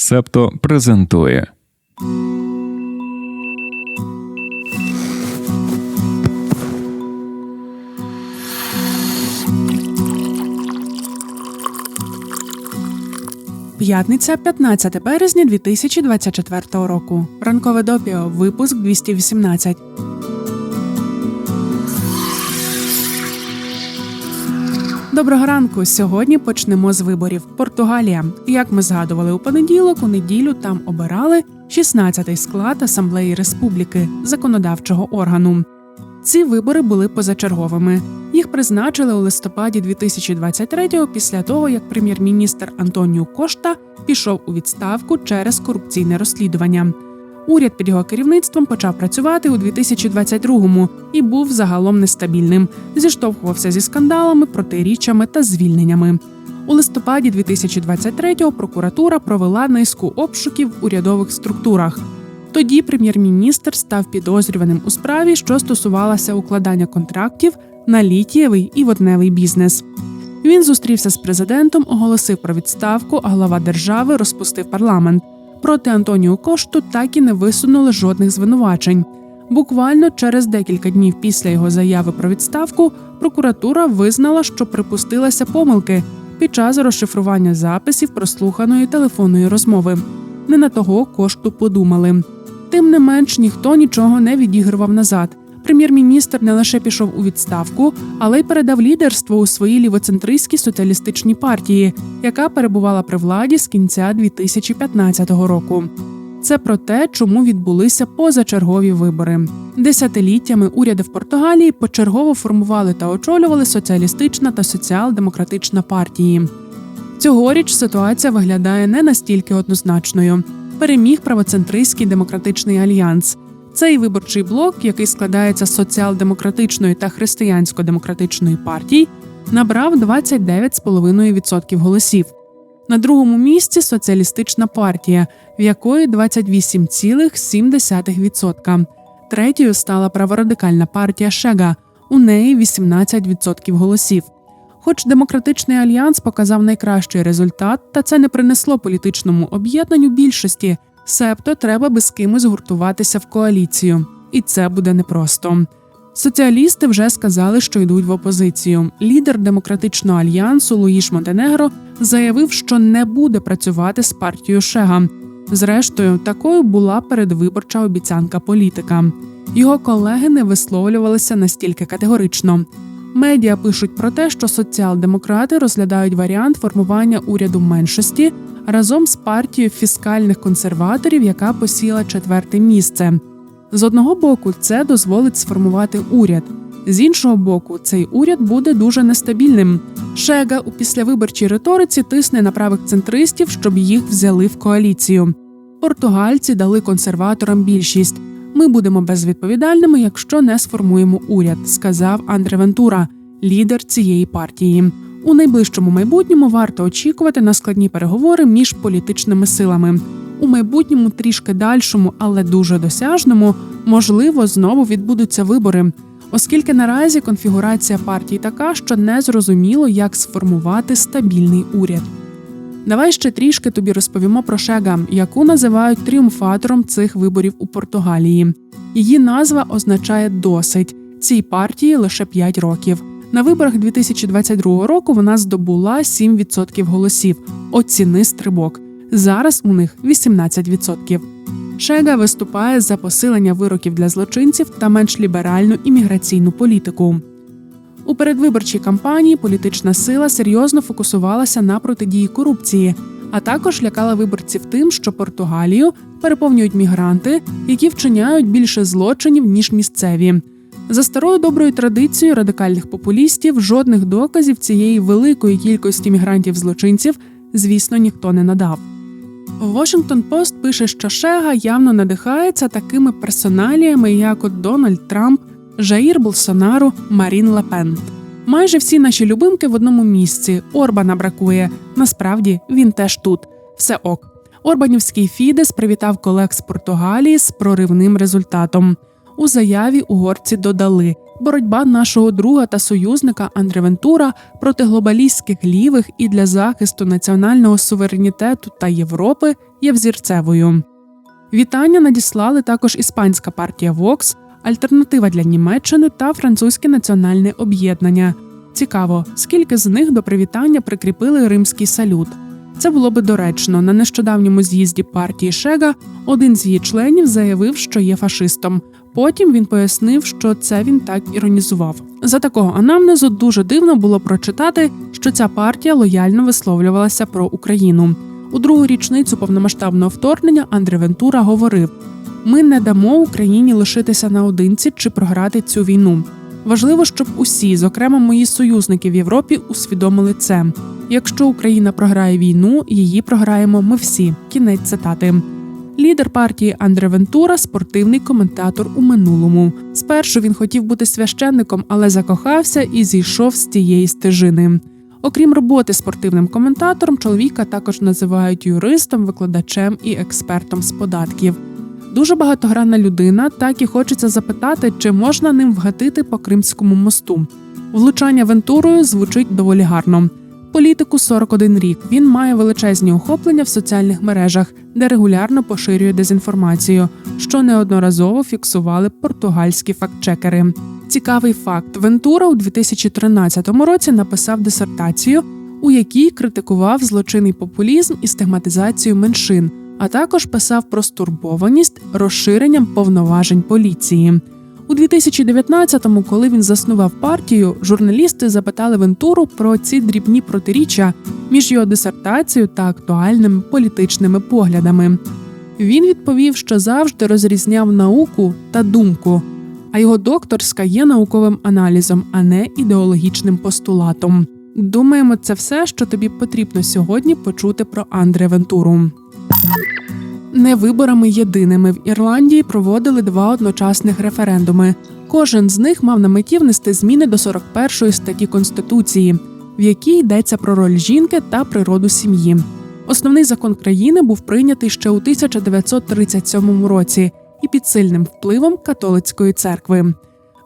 Септо презентує. П'ятниця, 15 березня 2024 року. Ранкове допіо. Випуск 218. Доброго ранку. Сьогодні почнемо з виборів. Португалія. Як ми згадували у понеділок, у неділю там обирали 16-й склад Асамблеї Республіки законодавчого органу. Ці вибори були позачерговими. Їх призначили у листопаді 2023-го після того, як прем'єр-міністр Антоніо Кошта пішов у відставку через корупційне розслідування. Уряд під його керівництвом почав працювати у 2022-му і був загалом нестабільним. Зіштовхувався зі скандалами, протиріччями та звільненнями. У листопаді 2023-го прокуратура провела низку обшуків в урядових структурах. Тоді прем'єр-міністр став підозрюваним у справі, що стосувалася укладання контрактів на літієвий і водневий бізнес. Він зустрівся з президентом, оголосив про відставку, а глава держави розпустив парламент. Проти Антоніо Кошту так і не висунули жодних звинувачень. Буквально через декілька днів після його заяви про відставку прокуратура визнала, що припустилася помилки під час розшифрування записів прослуханої телефонної розмови. Не на того кошту подумали. Тим не менш ніхто нічого не відігрував назад. Прем'єр-міністр не лише пішов у відставку, але й передав лідерство у своїй лівоцентристській соціалістичній партії, яка перебувала при владі з кінця 2015 року. Це про те, чому відбулися позачергові вибори. Десятиліттями уряди в Португалії почергово формували та очолювали соціалістична та соціал-демократична партії. Цьогоріч ситуація виглядає не настільки однозначною. Переміг правоцентристський демократичний альянс. Цей виборчий блок, який складається з соціал-демократичної та християнсько-демократичної партій, набрав 29,5% голосів. На другому місці соціалістична партія, в якої 28,7%. Третьою стала праворадикальна партія Шега, у неї 18% голосів. Хоч демократичний альянс показав найкращий результат, та це не принесло політичному об'єднанню більшості, себто треба би з кимось гуртуватися в коаліцію, і це буде непросто. Соціалісти вже сказали, що йдуть в опозицію. Лідер демократичного альянсу Луїш Монтенегро заявив, що не буде працювати з партією Шега. Зрештою, такою була передвиборча обіцянка політика. Його колеги не висловлювалися настільки категорично. Медіа пишуть про те, що соціал-демократи розглядають варіант формування уряду меншості разом з партією фіскальних консерваторів, яка посіла четверте місце. З одного боку, це дозволить сформувати уряд. З іншого боку, цей уряд буде дуже нестабільним. Шега у післявиборчій риториці тисне на правих центристів, щоб їх взяли в коаліцію. Португальці дали консерваторам більшість. Ми будемо безвідповідальними, якщо не сформуємо уряд, сказав Андре Вентура, лідер цієї партії. У найближчому майбутньому варто очікувати на складні переговори між політичними силами. У майбутньому трішки дальшому, але дуже досяжному, можливо, знову відбудуться вибори, оскільки наразі конфігурація партій така, що не зрозуміло, як сформувати стабільний уряд. Давай ще трішки тобі розповімо про Шега, яку називають тріумфатором цих виборів у Португалії. Її назва означає досить цій партії лише 5 років. На виборах 2022 року вона здобула 7% голосів. Оціни стрибок. Зараз у них 18%. Шега виступає за посилення вироків для злочинців та менш ліберальну імміграційну політику. У передвиборчій кампанії політична сила серйозно фокусувалася на протидії корупції, а також лякала виборців тим, що Португалію переповнюють мігранти, які вчиняють більше злочинів ніж місцеві. За старою доброю традицією радикальних популістів жодних доказів цієї великої кількості мігрантів-злочинців, звісно, ніхто не надав. Washington Post пише, що Шега явно надихається такими персоналіями, як от Дональд Трамп, Жаїр Болсонару, Марін Лепен. Майже всі наші любимки в одному місці. Орбана бракує. Насправді він теж тут. Все ок. Орбанівський Фідес привітав колег з Португалії з проривним результатом. У заяві угорці додали: боротьба нашого друга та союзника Андре Вентура проти глобалістських лівих і для захисту національного суверенітету та Європи є взірцевою. Вітання надіслали також іспанська партія Vox, Альтернатива для Німеччини та Французьке національне об'єднання. Цікаво, скільки з них до привітання прикріпили римський салют. Це було би доречно. На нещодавньому з'їзді партії Шега один з її членів заявив, що є фашистом. Потім він пояснив, що це він так іронізував. За такого анамнезу дуже дивно було прочитати, що ця партія лояльно висловлювалася про Україну. У другу річницю повномасштабного вторгнення Андре Вентура говорив: ми не дамо Україні лишитися наодинці чи програти цю війну. Важливо, щоб усі, зокрема мої союзники в Європі, усвідомили це. Якщо Україна програє війну, її програємо ми всі. Кінець цитати. Лідер партії Андре Вентура спортивний коментатор у минулому. Спершу він хотів бути священником, але закохався і зійшов з тієї стежини. Окрім роботи спортивним коментатором, чоловіка також називають юристом, викладачем і експертом з податків. Дуже багатогранна людина, так і хочеться запитати, чи можна ним вгатити по Кримському мосту. Влучання Вентурою звучить доволі гарно. Політику 41 рік. Він має величезні охоплення в соціальних мережах, де регулярно поширює дезінформацію, що неодноразово фіксували португальські фактчекери. Цікавий факт: Вентура у 2013 році написав дисертацію, у якій критикував злочинний популізм і стигматизацію меншин, а також писав про стурбованість розширенням повноважень поліції. У 2019-му, коли він заснував партію, журналісти запитали Вентуру про ці дрібні протиріччя між його дисертацією та актуальними політичними поглядами. Він відповів, що завжди розрізняв науку та думку, а його докторська є науковим аналізом, а не ідеологічним постулатом. Думаємо, це все, що тобі потрібно сьогодні почути про Андре Вентуру. Не виборами єдиними в Ірландії проводили два одночасних референдуми. Кожен з них мав на меті внести зміни до 41 статті Конституції, в якій йдеться про роль жінки та природу сім'ї. Основний закон країни був прийнятий ще у 1937 році і під сильним впливом католицької церкви.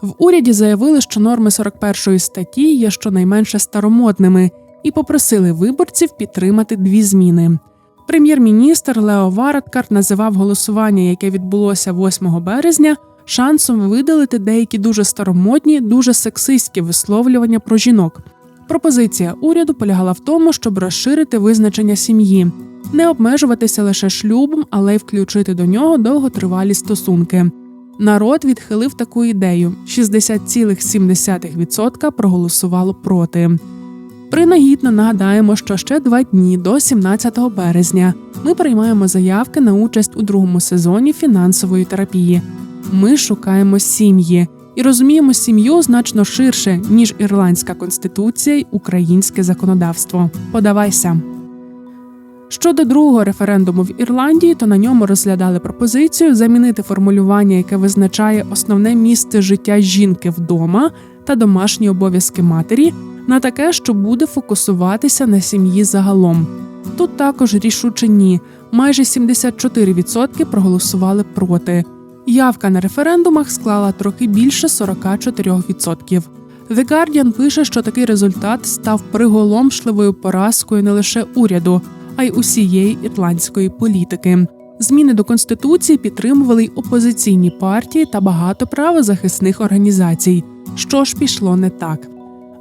В уряді заявили, що норми 41 статті є щонайменше старомодними, і попросили виборців підтримати дві зміни. Прем'єр-міністр Лео Вараткар називав голосування, яке відбулося 8 березня, шансом видалити деякі дуже старомодні, дуже сексистські висловлювання про жінок. Пропозиція уряду полягала в тому, щоб розширити визначення сім'ї, не обмежуватися лише шлюбом, але й включити до нього довготривалі стосунки. Народ відхилив таку ідею: 60,7% проголосувало проти. Принагідно нагадаємо, що ще два дні до 17 березня ми приймаємо заявки на участь у другому сезоні фінансової терапії. Ми шукаємо сім'ї і розуміємо сім'ю значно ширше ніж ірландська конституція й українське законодавство. Подавайся. Щодо другого референдуму в Ірландії, то на ньому розглядали пропозицію замінити формулювання, яке визначає основне місце життя жінки вдома та домашні обов'язки матері на таке, що буде фокусуватися на сім'ї загалом. Тут також рішуче ні. Майже 74% проголосували проти. Явка на референдумах склала трохи більше 44%. The Guardian пише, що такий результат став приголомшливою поразкою не лише уряду, а й усієї ірландської політики. Зміни до конституції підтримували й опозиційні партії та багато правозахисних організацій. Що ж пішло не так?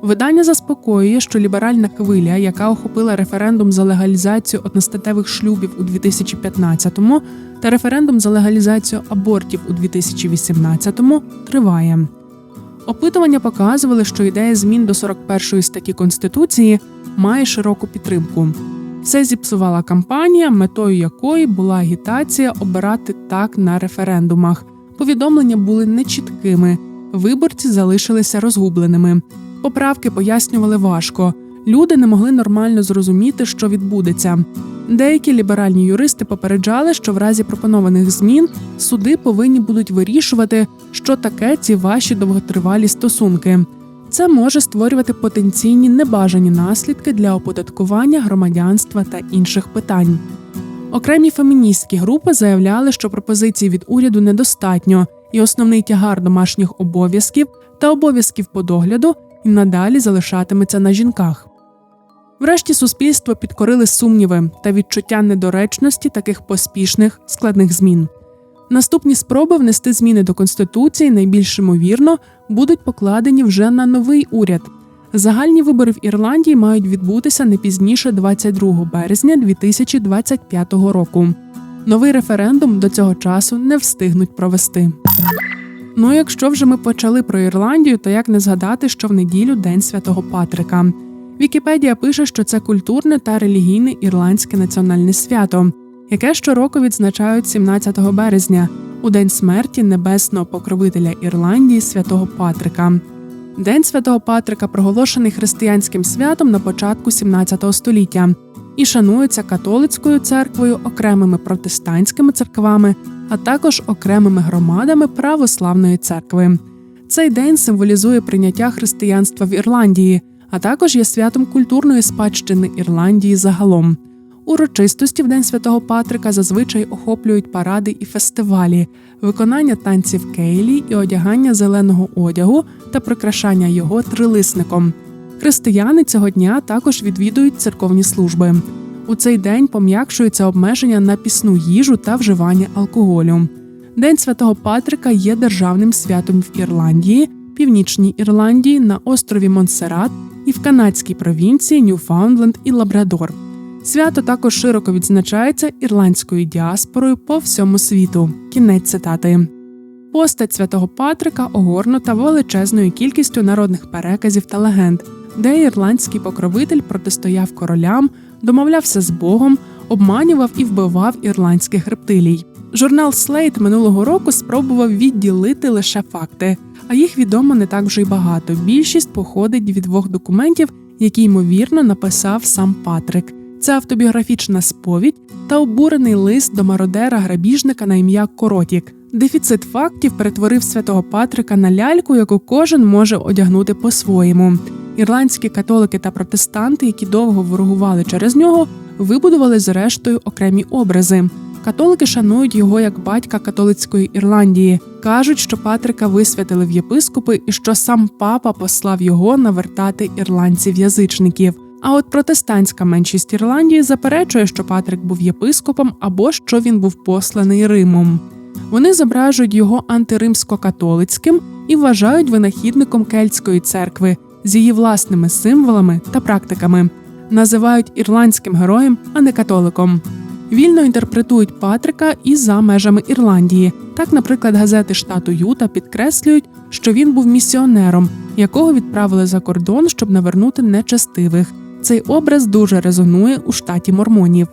Видання заспокоює, що ліберальна хвиля, яка охопила референдум за легалізацію одностатевих шлюбів у 2015-му та референдум за легалізацію абортів у 2018-му, триває. Опитування показували, що ідея змін до 41 статті Конституції має широку підтримку. Це зіпсувала кампанія, метою якої була агітація обирати так на референдумах. Повідомлення були нечіткими, виборці залишилися розгубленими. Поправки пояснювали важко. Люди не могли нормально зрозуміти, що відбудеться. Деякі ліберальні юристи попереджали, що в разі пропонованих змін суди повинні будуть вирішувати, що таке ці ваші довготривалі стосунки. Це може створювати потенційні небажані наслідки для оподаткування громадянства та інших питань. Окремі феміністські групи заявляли, що пропозицій від уряду недостатньо, і основний тягар домашніх обов'язків та обов'язків по догляду і надалі залишатиметься на жінках. Врешті суспільство підкорили сумніви та відчуття недоречності таких поспішних складних змін. Наступні спроби внести зміни до конституції найбільш ймовірно будуть покладені вже на новий уряд. Загальні вибори в Ірландії мають відбутися не пізніше 22 березня 2025 року. Новий референдум до цього часу не встигнуть провести. Ну, якщо вже ми почали про Ірландію, то як не згадати, що в неділю День Святого Патрика. Вікіпедія пише, що це культурне та релігійне ірландське національне свято, яке щороку відзначають 17 березня, у день смерті небесного покровителя Ірландії святого Патрика. День святого Патрика проголошений християнським святом на початку 17 століття і шанується католицькою церквою, окремими протестантськими церквами, а також окремими громадами православної церкви. Цей день символізує прийняття християнства в Ірландії, а також є святом культурної спадщини Ірландії загалом. Урочистості в День Святого Патрика зазвичай охоплюють паради і фестивалі, виконання танців кейлі і одягання зеленого одягу та прикрашання його трилисником. Християни цього дня також відвідують церковні служби. У цей день пом'якшуються обмеження на пісну їжу та вживання алкоголю. День Святого Патрика є державним святом в Ірландії, Північній Ірландії, на острові Монсерат і в канадській провінції Ньюфаундленд і Лабрадор. Свято також широко відзначається ірландською діаспорою по всьому світу. Кінець цитати. Постать святого Патрика огорнута величезною кількістю народних переказів та легенд, де ірландський покровитель протистояв королям, домовлявся з Богом, обманював і вбивав ірландських рептилій. Журнал Slate минулого року спробував відділити лише факти, а їх відомо не так вже й багато. Більшість походить від двох документів, які ймовірно написав сам Патрик. Це автобіографічна сповідь та обурений лист до мародера грабіжника на ім'я Коротік. Дефіцит фактів перетворив святого Патрика на ляльку, яку кожен може одягнути по-своєму. Ірландські католики та протестанти, які довго ворогували через нього, вибудували зрештою окремі образи. Католики шанують його як батька католицької Ірландії. кажуть, що Патрика висвятили в єпископи і що сам папа послав його навертати ірландців-язичників. А от протестантська меншість Ірландії заперечує, що Патрик був єпископом або що він був посланий Римом. Вони зображують його антиримсько-католицьким і вважають винахідником кельтської церкви з її власними символами та практиками, називають ірландським героєм, а не католиком. Вільно інтерпретують Патрика і за межами Ірландії. Так, наприклад, газети штату Юта підкреслюють, що він був місіонером, якого відправили за кордон, щоб навернути нечестивих. Цей образ дуже резонує у штаті мормонів.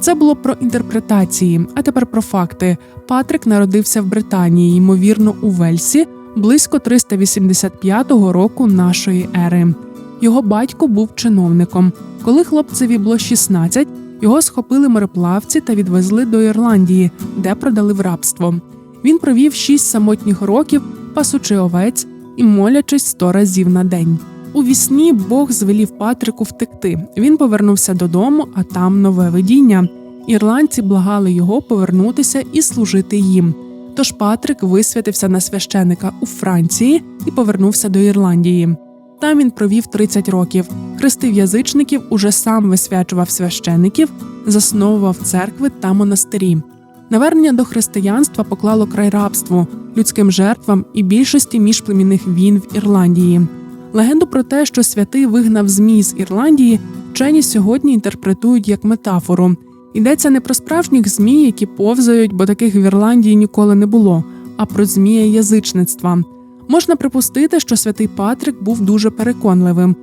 Це було про інтерпретації, а тепер про факти. Патрик народився в Британії, ймовірно, у Вельсі близько 385 року нашої ери. Його батько був чиновником. Коли хлопцеві було 16, його схопили мореплавці та відвезли до Ірландії, де продали в рабство. Він провів шість самотніх років, пасучи овець і молячись сто разів на день. У вісні Бог звелів Патрику втекти. Він повернувся додому, а там нове видіння. Ірландці благали його повернутися і служити їм. Тож Патрик висвятився на священика у Франції і повернувся до Ірландії. Там він провів 30 років. Хрестив язичників, уже сам висвячував священиків, засновував церкви та монастирі. Навернення до християнства поклало край рабству, людським жертвам і більшості міжплемінних війн в Ірландії. Легенду про те, що святий вигнав змій з Ірландії, вчені сьогодні інтерпретують як метафору. Йдеться не про справжніх змій, які повзають, бо таких в Ірландії ніколи не було, а про змія язичництва. Можна припустити, що святий Патрик був дуже переконливим.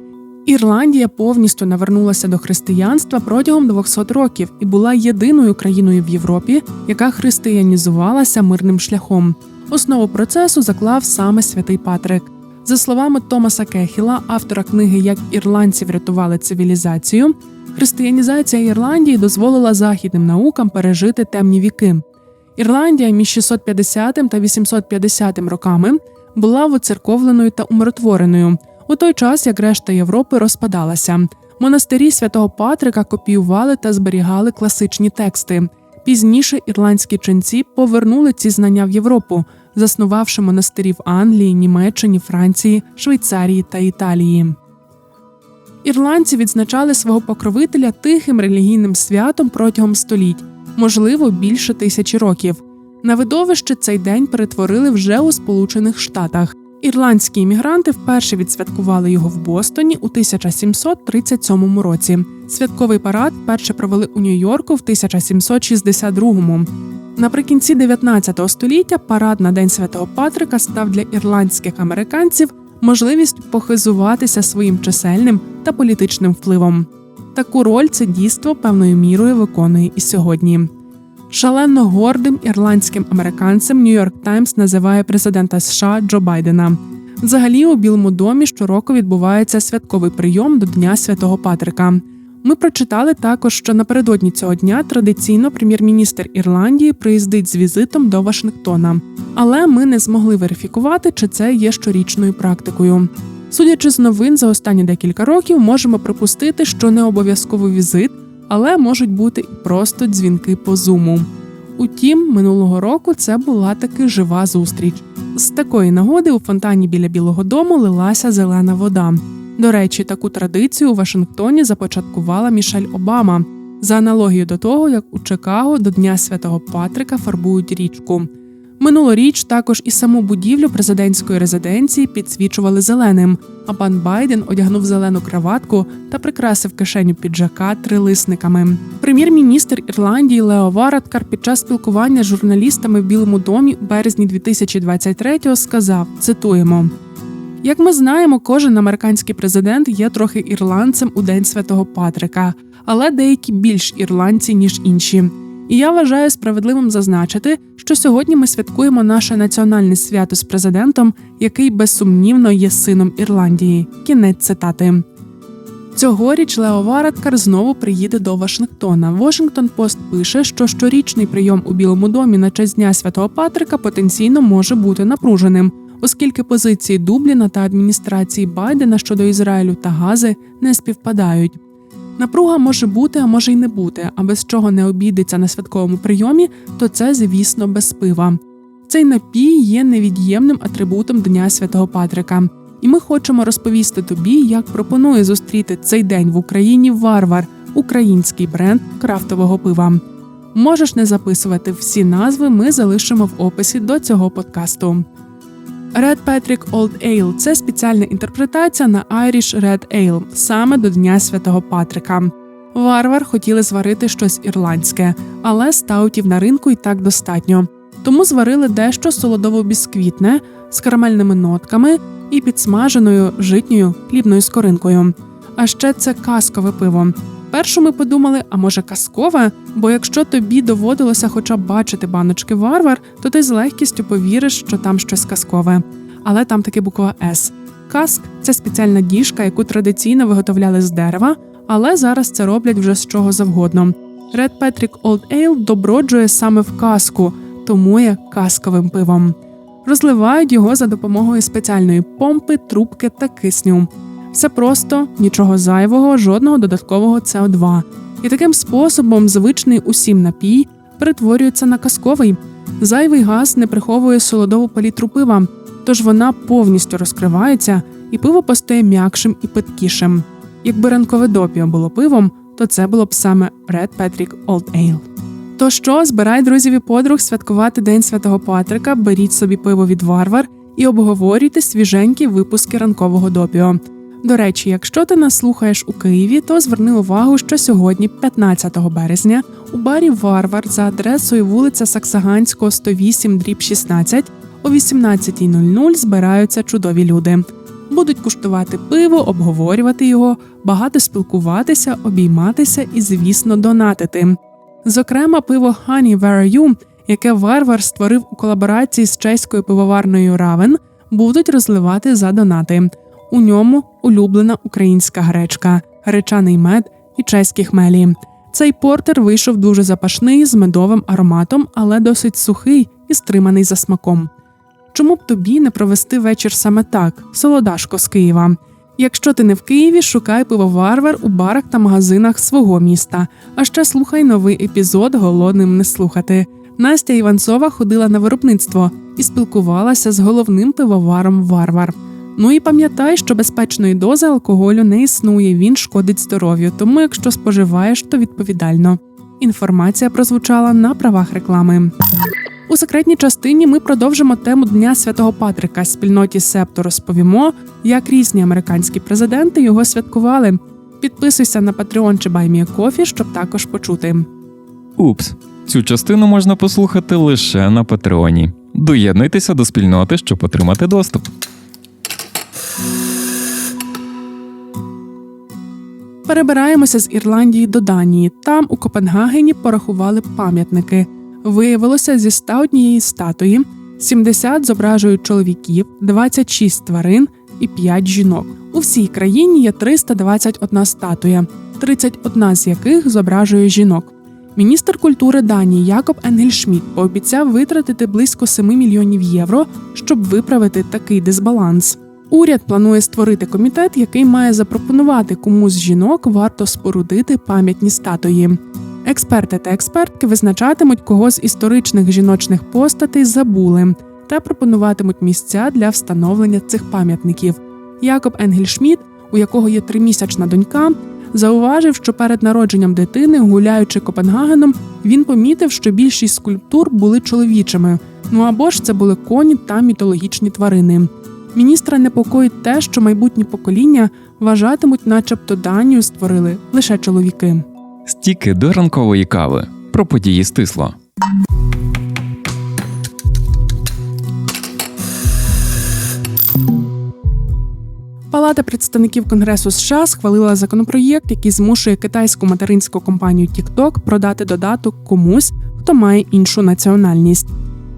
Ірландія повністю навернулася до християнства протягом 200 років і була єдиною країною в Європі, яка християнізувалася мирним шляхом. Основу процесу заклав саме святий Патрик. За словами Томаса Кехіла, автора книги Як ірландці врятували цивілізацію, християнізація Ірландії дозволила західним наукам пережити темні віки. Ірландія між 650 та 850 роками була воцерковленою та умиротвореною у той час, як решта Європи розпадалася. Монастирі святого Патрика копіювали та зберігали класичні тексти. Пізніше ірландські ченці повернули ці знання в Європу, заснувавши монастирі в Англії, Німеччині, Франції, Швейцарії та Італії. Ірландці відзначали свого покровителя тихим релігійним святом протягом століть, можливо, більше тисячі років. На видовище цей день перетворили вже у Сполучених Штатах. Ірландські іммігранти вперше відсвяткували його в Бостоні у 1737 році. Святковий парад вперше провели у Нью-Йорку в 1762. Наприкінці 19 століття парад на День Святого Патрика став для ірландських американців можливістю похизуватися своїм чисельним та політичним впливом. Таку роль це дійство певною мірою виконує і сьогодні. Шалено гордим ірландським американцем Нью-Йорк Таймс називає президента США Джо Байдена. Взагалі, у Білому домі щороку відбувається святковий прийом до Дня Святого Патрика. Ми прочитали також, що напередодні цього дня традиційно прем'єр-міністр Ірландії приїздить з візитом до Вашингтона, але ми не змогли верифікувати, чи це є щорічною практикою. Судячи з новин за останні декілька років, можемо припустити, що не обов'язково візит, але можуть бути і просто дзвінки по зуму. Утім, минулого року це була таки жива зустріч. З такої нагоди у фонтані біля Білого Дому лилася зелена вода. До речі, таку традицію у Вашингтоні започаткувала Мішель Обама за аналогією до того, як у Чикаго до Дня Святого Патрика фарбують річку. Минулоріч також і саму будівлю президентської резиденції підсвічували зеленим, а пан Байден одягнув зелену краватку та прикрасив кишеню піджака трилисниками. Прем'єр-міністр Ірландії Лео Варадкар під час спілкування з журналістами в Білому домі у березні 2023-го сказав: цитуємо. Як ми знаємо, кожен американський президент є трохи ірландцем у День Святого Патрика, але деякі більш ірландці ніж інші. І я вважаю справедливим зазначити, що сьогодні ми святкуємо наше національне свято з президентом, який безсумнівно є сином Ірландії. Кінець цитати. Цьогоріч Лео Варадкар знову приїде до Вашингтона. Washington Post пише, що щорічний прийом у Білому домі на честь Дня Святого Патрика потенційно може бути напруженим, оскільки позиції Дубліна та адміністрації Байдена щодо Ізраїлю та Гази не співпадають. Напруга може бути, а може й не бути, а без чого не обійдеться на святковому прийомі, то це, звісно, без пива. Цей напій є невід'ємним атрибутом Дня Святого Патрика. І ми хочемо розповісти тобі, як пропонує зустріти цей день в Україні варвар, український бренд крафтового пива. Можеш не записувати всі назви, ми залишимо в описі до цього подкасту. Red Patrick Old Ale – це спеціальна інтерпретація на Irish Red Ale, саме до Дня Святого Патрика. Варвар хотіли зварити щось ірландське, але стаутів на ринку і так достатньо. Тому зварили дещо солодово-бісквітне з карамельними нотками і підсмаженою житньою хлібною скоринкою. А ще це казкове пиво. Першу ми подумали, а може казкове? Бо якщо тобі доводилося хоча б бачити баночки варвар, то ти з легкістю повіриш, що там щось казкове. Але там таки буква С. Каск це спеціальна діжка, яку традиційно виготовляли з дерева, але зараз це роблять вже з чого завгодно. Red Patrick Old Ale доброджує саме в каску, тому є касковим пивом. Розливають його за допомогою спеціальної помпи, трубки та кисню. Все просто, нічого зайвого, жодного додаткового СО2. І таким способом звичний усім напій перетворюється на казковий. Зайвий газ не приховує солодову палітру пива, тож вона повністю розкривається, і пиво постає м'якшим і питкішим. Якби ранкове допіо було пивом, то це було б саме Red Patrick Old Ale. То що, збирай друзів і подруг святкувати День Святого Патрика, беріть собі пиво від варвар і обговорюйте свіженькі випуски ранкового допіо. До речі, якщо ти нас слухаєш у Києві, то зверни увагу, що сьогодні, 15 березня, у барі Варвар за адресою вулиця Саксаганського, 108, дріб 16, о 18.00 збираються чудові люди. Будуть куштувати пиво, обговорювати його, багато спілкуватися, обійматися і, звісно, донатити. Зокрема, пиво Honey Where Are You, яке варвар створив у колаборації з чеською пивоварною Равен, будуть розливати за донати. У ньому улюблена українська гречка, гречаний мед і чеські хмелі. Цей портер вийшов дуже запашний з медовим ароматом, але досить сухий і стриманий за смаком. Чому б тобі не провести вечір саме так, солодашко з Києва? Якщо ти не в Києві, шукай пивоварвар у барах та магазинах свого міста. А ще слухай новий епізод Голодним не слухати. Настя Іванцова ходила на виробництво і спілкувалася з головним пивоваром Варвар. Ну і пам'ятай, що безпечної дози алкоголю не існує, він шкодить здоров'ю, тому якщо споживаєш, то відповідально. Інформація прозвучала на правах реклами. У секретній частині ми продовжимо тему Дня Святого Патрика. Спільноті Септо розповімо, як різні американські президенти його святкували. Підписуйся на Patreon чи BuyMeACoffee, щоб також почути. Упс, цю частину можна послухати лише на Патреоні. Доєднуйтеся до спільноти, щоб отримати доступ. Перебираємося з Ірландії до Данії. Там у Копенгагені порахували пам'ятники. Виявилося зі 101 статуї, 70 зображують чоловіків, 26 тварин і 5 жінок. У всій країні є 321 статуя, 31 з яких зображує жінок. Міністр культури Данії Якоб Енгельшміт пообіцяв витратити близько 7 мільйонів євро, щоб виправити такий дисбаланс. Уряд планує створити комітет, який має запропонувати кому з жінок варто спорудити пам'ятні статуї. Експерти та експертки визначатимуть, кого з історичних жіночних постатей забули, та пропонуватимуть місця для встановлення цих пам'ятників. Якоб Енгельшміт, у якого є тримісячна донька, зауважив, що перед народженням дитини, гуляючи Копенгагеном, він помітив, що більшість скульптур були чоловічими. Ну або ж це були коні та мітологічні тварини. Міністра непокоїть те, що майбутні покоління вважатимуть, начебто Данію створили лише чоловіки. Стіки до ранкової кави. Про події стисло. Палата представників Конгресу США схвалила законопроєкт, який змушує китайську материнську компанію TikTok продати додаток комусь, хто має іншу національність.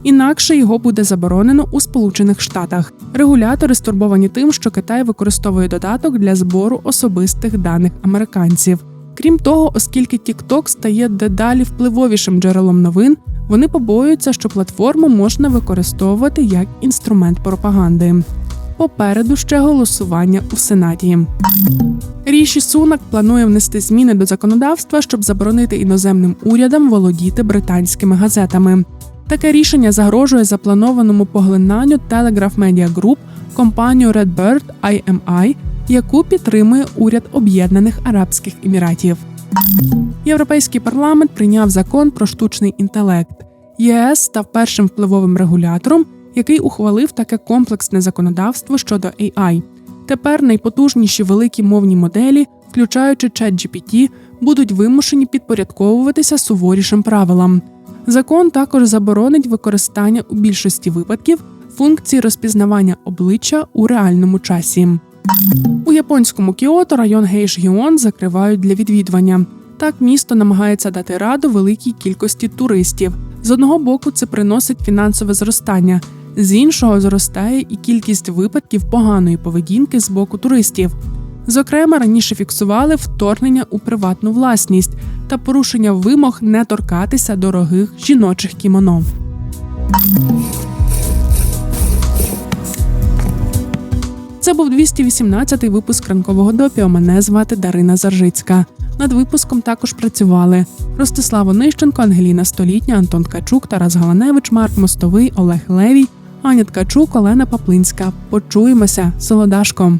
Інакше його буде заборонено у Сполучених Штатах. Регулятори стурбовані тим, що Китай використовує додаток для збору особистих даних американців. Крім того, оскільки TikTok стає дедалі впливовішим джерелом новин, вони побоюються, що платформу можна використовувати як інструмент пропаганди. Попереду ще голосування у Сенаті. Ріші Сунак планує внести зміни до законодавства, щоб заборонити іноземним урядам володіти британськими газетами. Таке рішення загрожує запланованому поглинанню Telegraph Media Group компанію Redbird IMI, яку підтримує уряд Об'єднаних Арабських Еміратів. Європейський парламент прийняв закон про штучний інтелект. ЄС став першим впливовим регулятором, який ухвалив таке комплексне законодавство щодо AI. Тепер найпотужніші великі мовні моделі, включаючи ChatGPT, будуть вимушені підпорядковуватися суворішим правилам. Закон також заборонить використання у більшості випадків функції розпізнавання обличчя у реальному часі. У японському Кіото район Гейшгіон закривають для відвідування. Так місто намагається дати раду великій кількості туристів. З одного боку, це приносить фінансове зростання, з іншого зростає і кількість випадків поганої поведінки з боку туристів. Зокрема, раніше фіксували вторгнення у приватну власність та порушення вимог не торкатися дорогих жіночих кімоно. Це був 218-й випуск ранкового допіо. Мене звати Дарина Заржицька. Над випуском також працювали Ростислав Онищенко, Ангеліна Столітня, Антон Ткачук, Тарас Галаневич, Марк Мостовий, Олег Левій, Аня Ткачук, Олена Паплинська. Почуємося, солодашком.